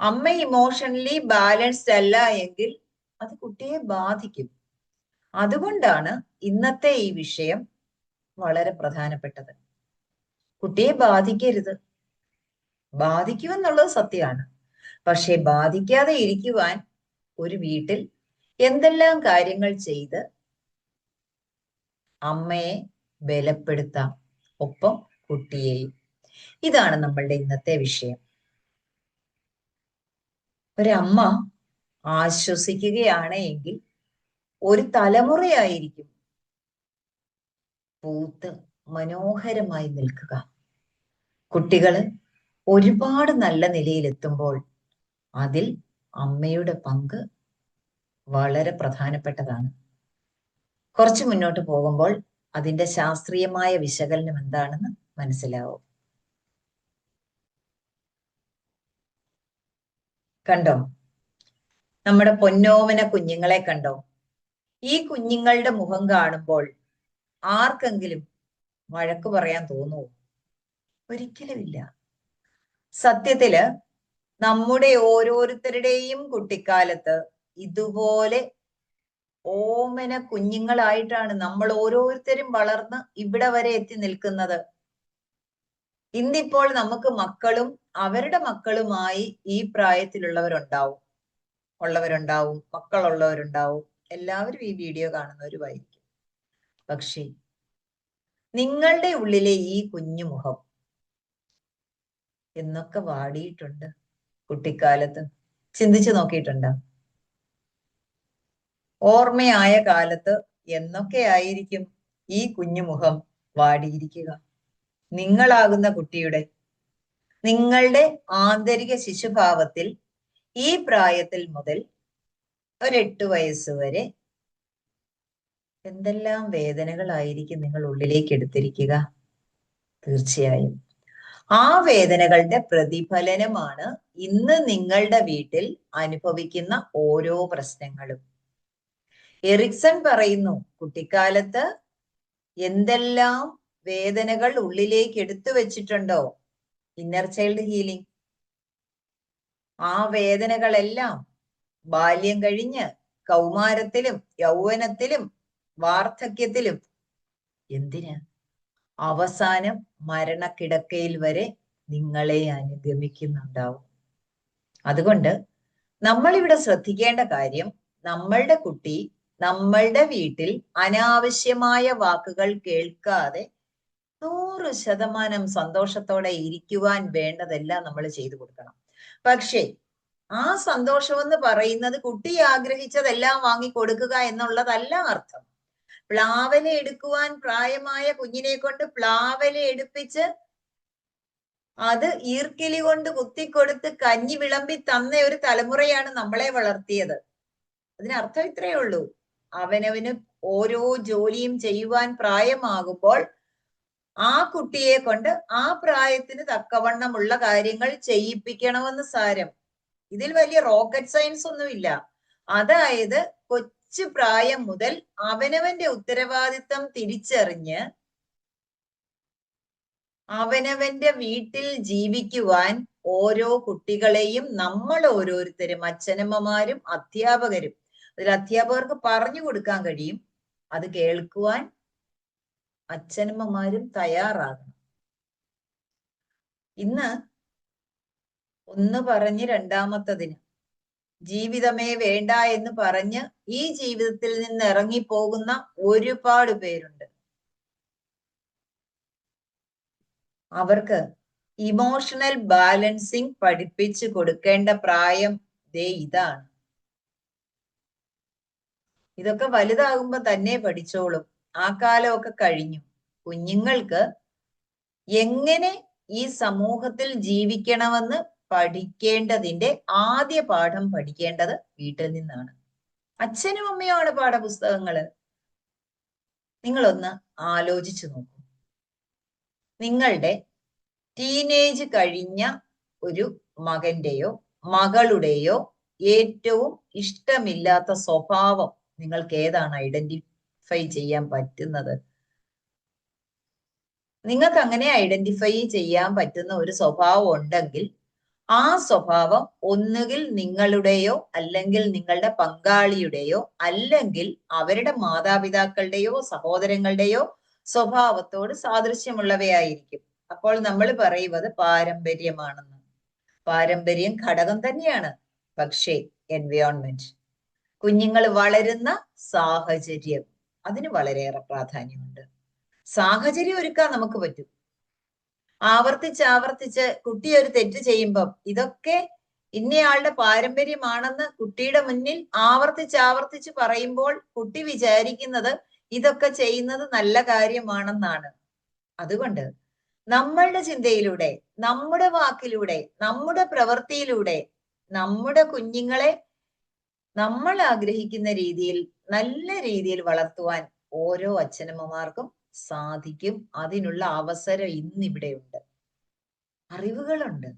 അമ്മ emotionally balanced അല്ല എങ്കിൽ അത് കുട്ടിയെ ബാധിക്കും. അതുകൊണ്ടാണ് ഇന്നത്തെ ഈ വിഷയം വളരെ പ്രധാനപ്പെട്ടത്. കുട്ടിയെ ബാധിക്കരുത്. ബാധിക്കുമെന്നുള്ളത് സത്യമാണ്. പക്ഷെ ബാധിക്കാതെ ഇരിക്കുവാൻ ഒരു വീട്ടിൽ എന്തെല്ലാം കാര്യങ്ങൾ ചെയ്ത് അമ്മയെ ബലപ്പെടുത്താം. ഒപ്പം കുട്ടിയെയും. ഇതാണ് നമ്മളുടെ ഇന്നത്തെ വിഷയം. ഒരമ്മ ആശ്വസിക്കുകയാണ് എങ്കിൽ ഒരു തലമുറയായിരിക്കും പൂത്ത് മനോഹരമായി നിൽക്കുക. കുട്ടികൾ ഒരുപാട് നല്ല നിലയിലെത്തുമ്പോൾ അതിൽ അമ്മയുടെ പങ്ക് വളരെ പ്രധാനപ്പെട്ടതാണ്. കുറച്ച് മുന്നോട്ട് പോകുമ്പോൾ അതിന്റെ ശാസ്ത്രീയമായ വിശകലനം എന്താണെന്ന് മനസ്സിലാവും. കണ്ടോ? നമ്മുടെ പൊന്നോമന കുഞ്ഞുങ്ങളെ കണ്ടോ? ഈ കുഞ്ഞുങ്ങളുടെ മുഖം കാണുമ്പോൾ ആർക്കെങ്കിലും വഴക്ക് പറയാൻ തോന്നുമോ ഒരിക്കലുമില്ല. സത്യത്തിൽ നമ്മുടെ ഓരോരുത്തരുടെയും കുട്ടിക്കാലത്ത് ഇതുപോലെ ഓമന കുഞ്ഞുങ്ങളായിട്ടാണ് നമ്മൾ ഓരോരുത്തരും വളർന്ന് ഇവിടെ വരെ എത്തി നിൽക്കുന്നത്. ഇന്നിപ്പോൾ നമുക്ക് മക്കളും അവരുടെ മക്കളുമായി ഈ പ്രായത്തിലുള്ളവരുണ്ടാവും. ഉള്ളവരുണ്ടാവും മക്കളുള്ളവരുണ്ടാവും. എല്ലാവരും ഈ വീഡിയോ കാണുന്നവരുമായിരിക്കും. പക്ഷേ നിങ്ങളുടെ ഉള്ളിലെ ഈ കുഞ്ഞു മുഖം എന്നൊക്കെ വാടിയിട്ടുണ്ട് കുട്ടിക്കാലത്ത്. ചിന്തിച്ചു നോക്കിയിട്ടുണ്ട്? ഓർമ്മയായ കാലത്ത് എന്നൊക്കെ ആയിരിക്കും ഈ കുഞ്ഞുമുഖം വാടിയിരിക്കുക. നിങ്ങളാകുന്ന കുട്ടിയുടെ നിങ്ങളുടെ ആന്തരിക ശിശുഭാവത്തിൽ ഈ പ്രായത്തിൽ മുതൽ ഒരെട്ട് വയസ്സ് വരെ എന്തെല്ലാം വേദനകളായിരിക്കും നിങ്ങൾ ഉള്ളിലേക്ക് എടുത്തിരിക്കുക? തീർച്ചയായും. ആ വേദനകളുടെ പ്രതിഫലനമാണ് ഇന്ന് നിങ്ങളുടെ വീട്ടിൽ അനുഭവിക്കുന്ന ഓരോ പ്രശ്നങ്ങളും. എറിക്സൺ പറയുന്നു കുട്ടിക്കാലത്ത് എന്തെല്ലാം വേദനകൾ ഉള്ളിലേക്ക് എടുത്തു വെച്ചിട്ടുണ്ടോ ഇന്നർ ചൈൽഡ് ഹീലിംഗ് ആ വേദനകളെല്ലാം ബാല്യം കഴിഞ്ഞ് കൗമാരത്തിലും യൗവനത്തിലും വാർദ്ധക്യത്തിലും. എന്തിന്? അവസാനം മരണക്കിടക്കയിൽ വരെ നിങ്ങളെ അനുഗമിക്കുന്നുണ്ടാവും. അതുകൊണ്ട് നമ്മളിവിടെ ശ്രദ്ധിക്കേണ്ട കാര്യം നമ്മളുടെ കുട്ടി നമ്മളുടെ വീട്ടിൽ അനാവശ്യമായ വാക്കുകൾ കേൾക്കാതെ നൂറ് ശതമാനം സന്തോഷത്തോടെ ഇരിക്കുവാൻ വേണ്ടതെല്ലാം നമ്മൾ ചെയ്തു കൊടുക്കണം. പക്ഷേ ആ സന്തോഷം എന്ന് പറയുന്നത് കുട്ടി ആഗ്രഹിച്ചതെല്ലാം വാങ്ങി കൊടുക്കുക എന്നുള്ളതല്ല അർത്ഥം. പ്ലാവല എടുക്കുവാൻ പ്രായമായ കുഞ്ഞിനെ കൊണ്ട് പ്ലാവല എടുപ്പിച്ച് അത് ഈർക്കിലി കൊണ്ട് കുത്തിക്കൊടുത്ത് കഞ്ഞി വിളമ്പി തന്ന ഒരു തലമുറയാണ് നമ്മളെ വളർത്തിയത്. അതിനർത്ഥം ഇത്രയേ ഉള്ളൂ. അവനവന് ഓരോ ജോലിയും ചെയ്യുവാൻ പ്രായമാകുമ്പോൾ ആ കുട്ടിയെ കൊണ്ട് ആ പ്രായത്തിന് തക്കവണ്ണമുള്ള കാര്യങ്ങൾ ചെയ്യിപ്പിക്കണമെന്ന് സാരം. ഇതിൽ വലിയ റോക്കറ്റ് സയൻസ് ഒന്നുമില്ല. അതായത് കൊച്ചു പ്രായം മുതൽ അവനവന്റെ ഉത്തരവാദിത്തം തിരിച്ചറിഞ്ഞ് അവനവന്റെ വീട്ടിൽ ജീവിക്കുവാൻ ഓരോ കുട്ടികളെയും നമ്മൾ ഓരോരുത്തരും അച്ഛനമ്മമാരും അധ്യാപകരും അതിൽ അധ്യാപകർക്ക് പറഞ്ഞു കൊടുക്കാൻ കഴിയും. അത് കേൾക്കുവാൻ അച്ഛനമ്മമാരും തയ്യാറാകണം. ഇന്ന് ഒന്ന് പറഞ്ഞ് രണ്ടാമത്തതിന്. ജീവിതമേ വേണ്ട എന്ന് പറഞ്ഞ് ഈ ജീവിതത്തിൽ നിന്ന് ഇറങ്ങിപ്പോകുന്ന ഒരുപാട് പേരുണ്ട്. അവർക്ക് ഇമോഷണൽ ബാലൻസിങ് പഠിപ്പിച്ചു കൊടുക്കേണ്ട പ്രായം ദേ ഇതാണ്. ഇതൊക്കെ വലുതാകുമ്പോ തന്നെ പഠിച്ചോളും. ആ കാലമൊക്കെ കഴിഞ്ഞു. കുഞ്ഞുങ്ങൾക്ക് എങ്ങനെ ഈ സമൂഹത്തിൽ ജീവിക്കണമെന്ന് പഠിക്കേണ്ടതിന്റെ ആദ്യ പാഠം പഠിക്കേണ്ടത് വീട്ടിൽ നിന്നാണ്. അച്ഛനും അമ്മയുമാണ് പാഠപുസ്തകങ്ങൾ നിങ്ങളൊന്ന് ആലോചിച്ചു നോക്കൂ. നിങ്ങളുടെ ടീനേജ് കഴിഞ്ഞ ഒരു മകന്റെയോ മകളുടെയോ ഏറ്റവും ഇഷ്ടമില്ലാത്ത സ്വഭാവം നിങ്ങൾക്ക് ഏതാണ് ഐഡന്റിഫൈ ചെയ്യാൻ പറ്റുന്നത്. നിങ്ങൾക്ക് അങ്ങനെ ഐഡന്റിഫൈ ചെയ്യാൻ പറ്റുന്ന ഒരു സ്വഭാവം ഉണ്ടെങ്കിൽ ആ സ്വഭാവം ഒന്നുകിൽ നിങ്ങളുടെയോ അല്ലെങ്കിൽ നിങ്ങളുടെ പങ്കാളിയുടെയോ അല്ലെങ്കിൽ അവരുടെ മാതാപിതാക്കളുടെയോ സഹോദരങ്ങളുടെയോ സ്വഭാവത്തോട് സാദൃശ്യമുള്ളവയായിരിക്കും. അപ്പോൾ നമ്മൾ പറയുന്നത് പാരമ്പര്യമാണെന്ന്. പാരമ്പര്യം ഘടകം തന്നെയാണ്. പക്ഷേ എൻവയോൺമെന്റ് കുഞ്ഞുങ്ങൾ വളരുന്ന സാഹചര്യം. അതിന് വളരെയേറെ പ്രാധാന്യമുണ്ട്. സാഹചര്യം ഒരുക്കാൻ നമുക്ക് പറ്റും. ആവർത്തിച്ച് ആവർത്തിച്ച് കുട്ടി ഒരു തെറ്റ് ചെയ്യുമ്പം ഇതൊക്കെ ഇന്നയാളുടെ പാരമ്പര്യമാണെന്ന് കുട്ടിയുടെ മുന്നിൽ ആവർത്തിച്ച് ആവർത്തിച്ച് പറയുമ്പോൾ കുട്ടി വിചാരിക്കുന്നത് ഇതൊക്കെ ചെയ്യുന്നത് നല്ല കാര്യമാണെന്നാണ്. അതുകൊണ്ട് നമ്മളുടെ ചിന്തയിലൂടെ നമ്മുടെ വാക്കിലൂടെ നമ്മുടെ പ്രവൃത്തിയിലൂടെ നമ്മുടെ കുഞ്ഞുങ്ങളെ നമ്മൾ ആഗ്രഹിക്കുന്ന രീതിയിൽ നല്ല രീതിയിൽ വളർത്തുവാൻ ഓരോ അച്ഛനമ്മമാർക്കും സാധിക്കും. അതിനുള്ള അവസരം ഇന്നിവിടെയുണ്ട് അറിവുകളുണ്ട്.